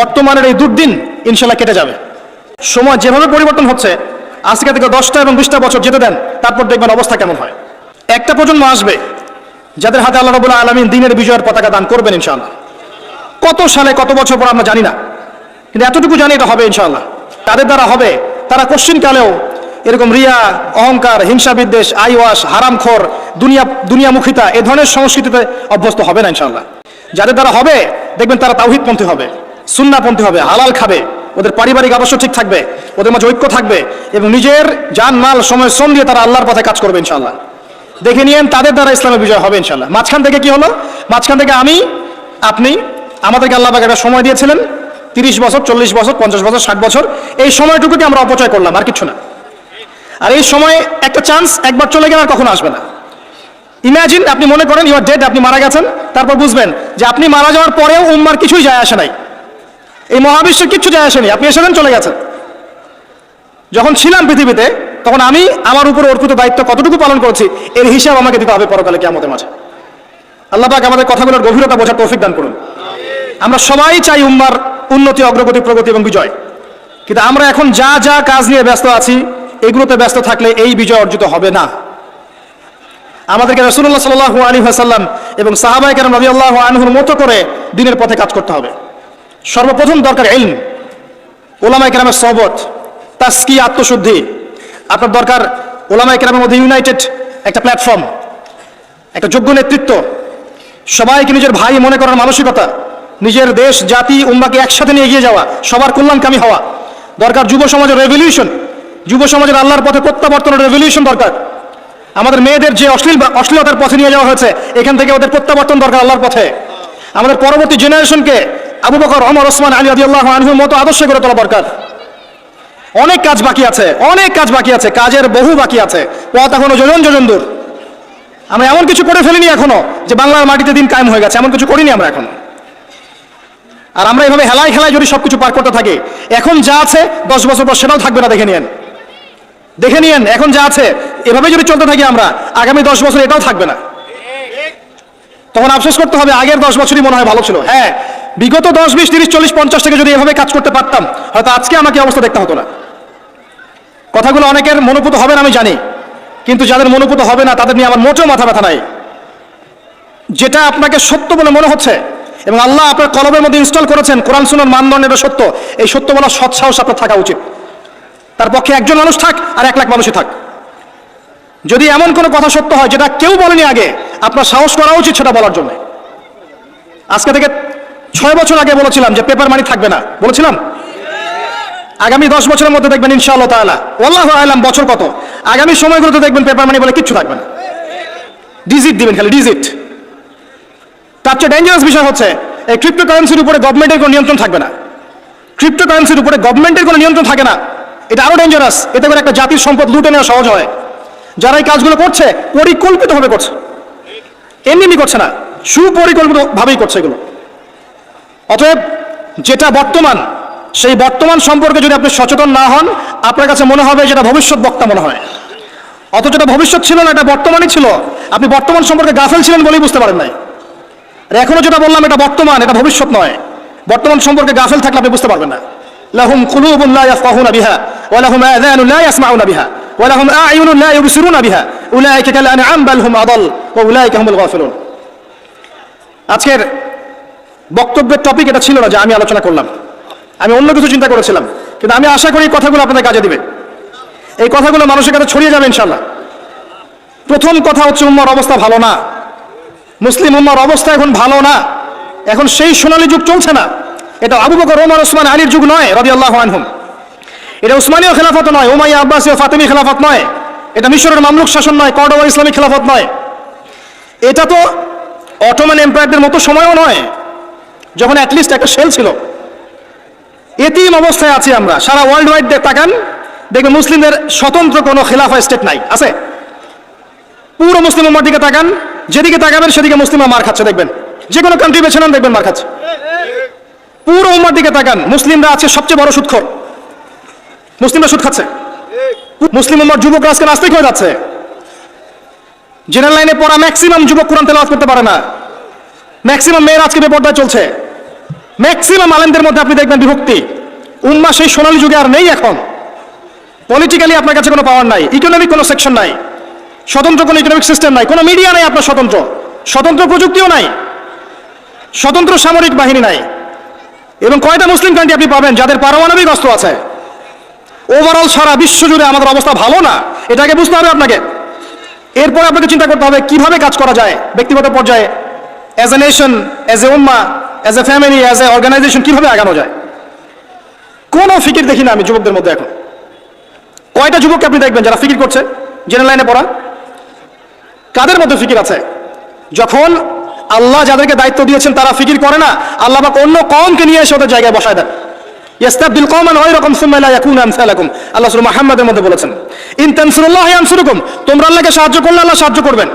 বর্তমানের এই দুর্দিন ইনশাল্লাহ কেটে যাবে। সময় যেভাবে পরিবর্তন হচ্ছে, আজকে থেকে দশটা এবং বিশটা বছর যেতে দেন, তারপর দেখবেন অবস্থা কেমন হয়। একটা প্রজন্ম আসবে, যাদের হাতে আল্লাহ রবুল্লাহ আলমিন দিনের বিজয়ের পতাকা দান করবেন ইনশাআল্লাহ। কত সালে কত বছর পর আমরা জানি না, কিন্তু এতটুকু জানি এটা হবে ইনশাআল্লাহ। তাদের দ্বারা হবে, তারা কোশ্চিনকালেও এরকম রিয়া, অহংকার, হিংসা বিদ্বেষ, আইওয়াস, হারামখোর, দুনিয়া, দুনিয়ামুখিতা, এ ধরনের সংস্কৃতিতে অভ্যস্ত হবে না ইনশাআল্লাহ। যাদের দ্বারা হবে, দেখবেন তারা তাওহিদপন্থী হবে। সুন্নাপন্থী হবে, হালাল খাবে। ওদের পারিবারিক আদর্শ ঠিক থাকবে, ওদের মাঝে ঐক্য থাকবে এবং নিজের জান মাল সময় শ্রম দিয়ে তারা আল্লাহর পথে কাজ করবে ইনশাল্লাহ দেখে নিয়েন, তাদের দ্বারা ইসলামের বিজয় হবে ইনশাল্লাহ মাঝখান থেকে কি হলো? মাঝখান থেকে আমি, আপনি, আমাদেরকে আল্লাহ একটা সময় দিয়েছিলেন, তিরিশ বছর, চল্লিশ বছর, পঞ্চাশ বছর, ষাট বছর। এই সময়টুকুকে আমরা অপচয় করলাম, আর কিছু না। আর এই সময় একটা চান্স একবার চলে গেলে আর কখনো আসবে না। ইমাজিন আপনি মনে করেন ইউর ডেড আপনি মারা গেছেন। তারপর বুঝবেন যে আপনি মারা যাওয়ার পরেও উম্মার কিছুই যায় আসে নাই। এই মহাবিশ্বের কিচ্ছু যায় আসেনি। আপনি এসেছেন চলে গেছেন। যখন ছিলাম পৃথিবীতে, তখন আমি আমার উপর অর্পিত দায়িত্ব কতটুকু পালন করেছি, এর হিসাব আমাকে দিতে হবে পরকালে কেমতের মাঝে। আল্লাহ পাক আমাদের কথাগুলোর গভীরতা বোঝার তৌফিক দান করুন। আমরা সবাই চাই উম্মার উন্নতি, অগ্রগতি, প্রগতি এবং বিজয়। কিন্তু আমরা এখন যা যা কাজ নিয়ে ব্যস্ত আছি, এগুলোতে ব্যস্ত থাকলে এই বিজয় অর্জিত হবে না। আমাদেরকে রসুল্লাহ সাল আলী হাসাল্লাম এবং সাহাবাই কেরাম রবি আল্লাহ আনহুর মতো করে দিনের পথে কাজ করতে হবে। সর্বপ্রথম দরকার এলম ওলামাই কেরামের সহবত তাস্কি আত্মশুদ্ধি। আপনার দরকার ওলামাই কেরামের মধ্যে ইউনাইটেড একটা প্ল্যাটফর্ম একটা যোগ্য নেতৃত্ব। সবাইকে নিজের ভাই মনে করার মানসিকতা, নিজের দেশ, জাতি, উম্মাকে একসাথে নিয়ে এগিয়ে যাওয়া, সবার কল্যাণকামী হওয়া। দরকার যুব সমাজের রেভলিউশন যুব সমাজের আল্লাহর পথে প্রত্যাবর্তনের রেভলিউশন দরকার। আমাদের মেয়েদের যে অশ্লীল অশ্লীলতার পথে নিয়ে যাওয়া হয়েছে, এখান থেকে ওদের প্রত্যাবর্তন দরকার আল্লাহর পথে। আমাদের পরবর্তী জেনারেশনকে আবু বকর অমর ওসমান, আলী আদি আল্লাহ আনহুর মতো আদর্শ করে তোলা দরকার। অনেক কাজ বাকি আছে, অনেক কাজ বাকি আছে, কাজের বহু বাকি আছে। পথ এখনও যোজন যোজন দূর। আমরা এমন কিছু করে ফেলিনি এখনও যে বাংলার মাটিতে দিন কায়েম হয়ে গেছে, এমন কিছু করিনি আমরা এখন। আর আমরা এভাবে হেলায় খেলায় যদি সবকিছু পার করতে থাকি, এখন যা আছে দশ বছর পর সেটাও থাকবে না, দেখে নিয়েন। দেখে নিয়েন, এখন যা আছে, এভাবে যদি চলতে থাকি আমরা, আগামী দশ বছর এটাও থাকবে না। তখন আফসোস করতে হবে, আগের দশ বছরই মনে হয় ভালো ছিল। হ্যাঁ বিগত দশ, বিশ, তিরিশ, চল্লিশ, পঞ্চাশ থেকে যদি এভাবে কাজ করতে পারতাম, হয়তো আজকে আমাকে অবস্থা দেখতে হতো না। কথাগুলো অনেকের মনোপুত হবে না, আমি জানি। কিন্তু যাদের মনোপুত হবে না, তাদের নিয়ে আমার মোটেও মাথা ব্যথা নাই। যেটা আপনাকে সত্য বলে মনে হচ্ছে, এবং আল্লাহ আপনার কলবের মধ্যে ইনস্টল করেছেন, কোরআন সুনার মানদণ্ড এটা সত্য। এই সত্য বলা সৎসাহস আপনার থাকা উচিত। তার পক্ষে একজন মানুষ থাক আর এক লাখ মানুষই থাক। যদি এমন কোনো কথা সত্য হয়, যেটা কেউ বলেনি আগে, আপনার সাহস করা উচিত সেটা বলার জন্য। আজকে থেকে ছয় বছর আগে বলেছিলাম যে পেপার মানি থাকবে না। বলেছিলাম? আগামী দশ বছরের মধ্যে দেখবেন ইনশাআল্লাহ তাআলা। আল্লাহ আলাম, বছর কত? আগামী সময়গুলোতে দেখবেন পেপার মানি বলে কিচ্ছু থাকবে না। ডিজিট দিবেন খালি ডিজিট তার চেয়ে ডেঞ্জারাস বিষয় হচ্ছে, এই ক্রিপ্টো কারেন্সির উপরে গভর্নমেন্টের কোনো নিয়ন্ত্রণ থাকবে না। ক্রিপ্টো কারেন্সির উপরে গভর্নমেন্টের কোনো নিয়ন্ত্রণ থাকে না। এটা আরও ডেঞ্জারাস এতে করে একটা জাতির সম্পদ লুটে নেওয়া সহজ হয়। যারা এই কাজগুলো করছে, পরিকল্পিতভাবে করছে। এমনি করছে না। সুপরিকল্পিতভাবেই করছে এগুলো। অতএব যেটা বর্তমান, সেই বর্তমান সম্পর্কে যদি আপনি সচেতন না হন, আপনার কাছে মনে হবে যেটা ভবিষ্যৎ বক্তা মনে হয়। অথচ এটা ভবিষ্যৎ ছিল না, এটা বর্তমানই ছিল। আপনি বর্তমান সম্পর্কে গাফেল ছিলেন বলেই বুঝতে পারেন নাই। আর এখনও যেটা বললাম, এটা বর্তমান, এটা ভবিষ্যৎ নয়। বর্তমান সম্পর্কে গাফেল থাকলে আপনি বুঝতে পারবেন না। লাহুম কুলুবুন বিহা, ওয়া লাহুম ইয়াসমাউনা বিহা, ওয়া লাহুম ইউবসিরুনা বিহা। উলাইকা কাল আনআম, বাল আদাল, ওয়া উলাইকা হুমুল গাফিলুন। আজকের বক্তব্যের টপিক এটা ছিল না যে আমি আলোচনা করলাম। আমি অন্য কিছু চিন্তা করেছিলাম। কিন্তু আমি আশা করি এই কথাগুলো আপনাদের কাজে দিবে। এই কথাগুলো মানুষের কাছে ছড়িয়ে যাবে ইনশাল্লাহ প্রথম কথা হচ্ছে উম্মার অবস্থা ভালো না। মুসলিম উম্মার অবস্থা এখন ভালো না। এখন সেই সোনালী যুগ চলছে না। এটা আবু বকর, ওমর, ওসমান, আলীর যুগ নয় রবি আল্লাহ আনহুম। এটা উসমানীয় খেলাফত নয় ওমাইয়া আব্বাসীয় ফাতেমি খেলাফত নয়। এটা মিশরের মামলুক শাসন নয় কর্ডোবার ইসলামিক খেলাফত নয়। এটা তো অটোম্যান এম্পায়ারদের মতো সময়ও নয়। যখন অ্যাটলিস্ট একটা সেল ছিল। এতিম অবস্থায় আছি আমরা। সারা ওয়ার্ল্ড ওয়াইড তাকান, দেখবেন মুসলিমদের স্বতন্ত্র কোনো খেলাফা স্টেট নাই। আছে? পুরো মুসলিম উম্মার দিকে তাকান, যেদিকে তাকাবেন সেদিকে মুসলিমরা মার খাচ্ছে, দেখবেন। যে কোনো কান্ট্রি বেছে নেন, দেখবেন মার খাচ্ছে। পুরো উম্মার দিকে তাকান, মুসলিমরা আছে সবচেয়ে বড় সুৎখর। মুসলিমরা সুদ খাচ্ছে। মুসলিম উম্মার যুবকরা আজকে নাস্তিক হয়ে যাচ্ছে। জেনারেল লাইনে পড়া ম্যাক্সিমাম যুবক কোরআন তেলাওয়াত করতে পারে না। ম্যাক্সিমাম মেয়ের আজকে বেপর্দায় চলছে। ম্যাক্সিমাম আলেমদের মধ্যে আপনি দেখবেন বিভক্তি। উম্মা সেই সোনালী যুগে আর নেই এখন। পলিটিক্যালি আপনার কাছে কোনো পাওয়ার নাই। ইকোনমিক কোনো সেকশন নাই। স্বতন্ত্র কোনো ইকোনমিক সিস্টেম নাই। কোনো মিডিয়া নাই আপনার স্বতন্ত্র। স্বতন্ত্র প্রযুক্তিও নাই। স্বতন্ত্র সামরিক বাহিনী নাই। এবং কয়টা মুসলিম কান্ট্রি আপনি পাবেন যাদের পারমাণবিক অস্ত্র আছে? ওভারঅল সারা বিশ্ব জুড়ে আমাদের অবস্থা ভালো না? এটাকে বুঝতে হবে আপনাকে। এরপরে আপনাকে চিন্তা করতে হবে কীভাবে কাজ করা যায় ব্যক্তিগত পর্যায়ে। As a nation as a Umma as a family as a organization কীভাবে আগানো যায়? কোনো ফিকির দেখি না আমি যুবকদের মধ্যে এখন। কয়টা যুবককে আপনি দেখবেন যারা ফিকির করছে? জেনারেল লাইনে পড়া। কাদের মধ্যে ফিকির আছে? যখন আল্লাহ যাদেরকে দায়িত্ব দিয়েছেন তারা ফিকির করে না, আল্লাহ বা অন্য কমকে নিয়ে এসে ওদের জায়গায় বসায় দেন। ইয়াস্তাবদিল কওমান গায়রাকুম সুম্মা লা ইয়াকুনু আমসালাকুম। আল্লাহ সূরা মুহাম্মাদের মধ্যে বলেছেন, ইন তানসুরুল্লাহ ইয়ানসুরুকুম তোমরা আল্লাহকে সাহায্য করলে আল্লাহ সাহায্য করবেন।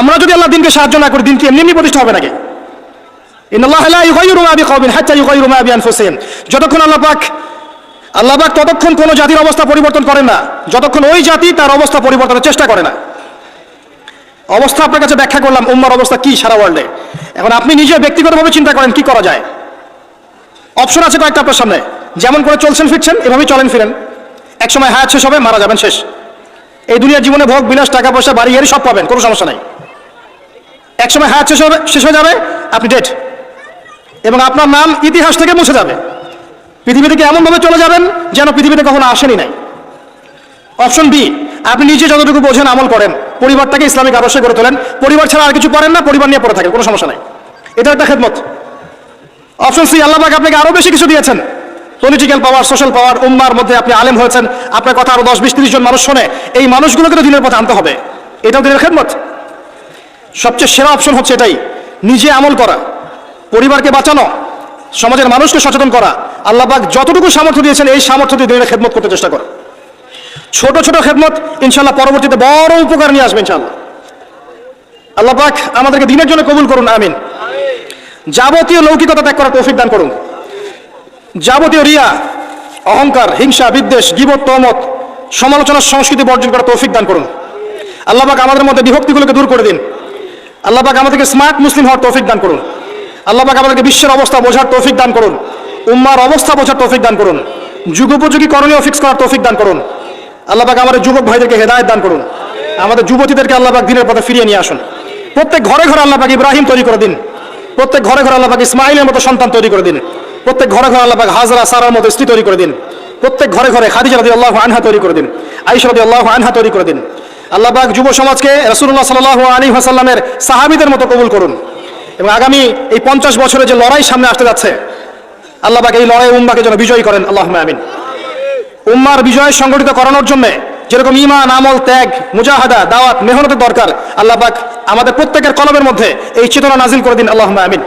আমরা যদি আল্লাহ দিনকে সাহায্য না করি, দিন কি এমনি এমনি প্রতিষ্ঠা হবে নাকি? যতক্ষণ আল্লাহ পাক, আল্লাহ ততক্ষণ কোনো জাতির অবস্থা পরিবর্তন করেন না, যতক্ষণ ওই জাতি তার অবস্থা পরিবর্তনের চেষ্টা করে না। অবস্থা আপনার কাছে ব্যাখ্যা করলাম, উম্মার অবস্থা কি সারা ওয়ার্ল্ডে এখন আপনি নিজে ব্যক্তিগতভাবে চিন্তা করেন কি করা যায়। অপশন আছে কয়েকটা আপনার সামনে। যেমন করে চলছেন, ফিরছেন, এভাবেই চলেন, ফিরেন। একসময় হায়াত শেষ হবে, মারা যাবেন শেষ। এই দুনিয়ার জীবনে ভোগ, বিলাস, টাকা, পয়সা, বাড়ি, গাড়ি সব পাবেন, কোনো সমস্যা নাই। একসময় হায়াত শেষ হবে, শেষ হয়ে যাবে, আপনি ডেট এবং আপনার নাম ইতিহাস থেকে মুছে যাবে। পৃথিবী থেকে এমনভাবে চলে যাবেন যেন পৃথিবীতে কখনো আসেনি নাই? অপশন বি, আপনি নিজে যতটুকু বোঝেন আমল করেন। পরিবারটাকে ইসলামিক আদর্শে করে তোলেন। পরিবার ছাড়া আর কিছু করেন না, পরিবার নিয়ে পড়ে থাকেন, কোনো সমস্যা নাই। এটা একটা খেদমত। অপশন সি, আল্লাহ পাক আপনাকে আরও বেশি কিছু দিয়েছেন। পলিটিক্যাল পাওয়ার সোশ্যাল পাওয়ার উম্মার মধ্যে আপনি আলেম হয়েছেন। আপনার কথা আরও দশ, বিশ, তিরিশ জন মানুষ শোনে। এই মানুষগুলোকে তো দিনের পথে আনতে হবে। এটাও দিনের খেদমত। সবচেয়ে সেরা অপশন হচ্ছে এটাই, নিজে আমল করা। পরিবারকে বাঁচানো, সমাজের মানুষকে সচেতন করা। আল্লাহ পাক যতটুকু সামর্থ্য দিয়েছেন, এই সামর্থ্য দিয়ে দিনের খেদমত করতে চেষ্টা করা ছোট ছোট খেদমত ইনশাল্লাহ পরবর্তীতে বড় উপকার নিয়ে আসবে ইনশাল্লাহ আল্লাহ পাক আমাদেরকে দিনের জন্য কবুল করুন, আমিন। যাবতীয় লৌকিকতা ত্যাগ করার তৌফিক দান করুন। যাবতীয় রিয়া, অহংকার, হিংসা, বিদ্বেষ, গিবত, তহমত সমালোচনার সংস্কৃতি বর্জন করার তৌফিক দান করুন। আল্লাহ পাক আমাদের মধ্যে বিভক্তিগুলোকে দূর করে দিন। আল্লাহ পাক আমাদেরকে স্মার্ট মুসলিম হওয়ার তৌফিক দান করুন। আল্লাহ পাক আমাদেরকে বিশ্বের অবস্থা বোঝার তৌফিক দান করুন। উম্মার অবস্থা বোঝার তৌফিক দান করুন। যুগোপযোগী করণীয় ফিক্স করার তৌফিক দান করুন। আল্লাহ পাক আমাদের যুবক ভাইদেরকে হেদায়ত দান করুন। আমাদের যুবতীদেরকে আল্লাহ পাক দিনের পথে ফিরিয়ে নিয়ে আসুন। প্রত্যেক ঘরে ঘরে আল্লাহ পাক ইব্রাহিম তৈরি করে দিন। প্রত্যেক ঘরে ঘরে আল্লাহ পাক ইসমাইলের মতো সন্তান তৈরি করে দিন। প্রত্যেক ঘরে ঘরে আল্লাহ পাক হাজরা সারার মতো স্ত্রী তৈরি করে দিন। প্রত্যেক ঘরে ঘরে খাদিজা রাদি আল্লাহ আনহা তৈরি করে দিন। আইসা রাদি আল্লাহ আনহা তৈরি করে দিন। আল্লাহ পাক যুব সমাজকে রসুল্লাহ সাল্লাহ আলী হাসাল্লামের সাহাবিদের মতো কবুল করুন। এবং আগামী এই পঞ্চাশ বছরে যে লড়াই সামনে আসতে যাচ্ছে, আল্লাহ এই লড়াই উম্মাকে যেন বিজয়ী করেন আল্লাহ আমিন। উম্মার বিজয় সংগঠিত করানোর জন্য যেরকম ইমান আমল, ত্যাগ, মুজাহাদা, দাওয়াত, মেহনতের দরকার, আল্লাহ আমাদের প্রত্যেকের কলমের মধ্যে এই চেতনা নাজিল করে দিন আল্লাহ আমিন।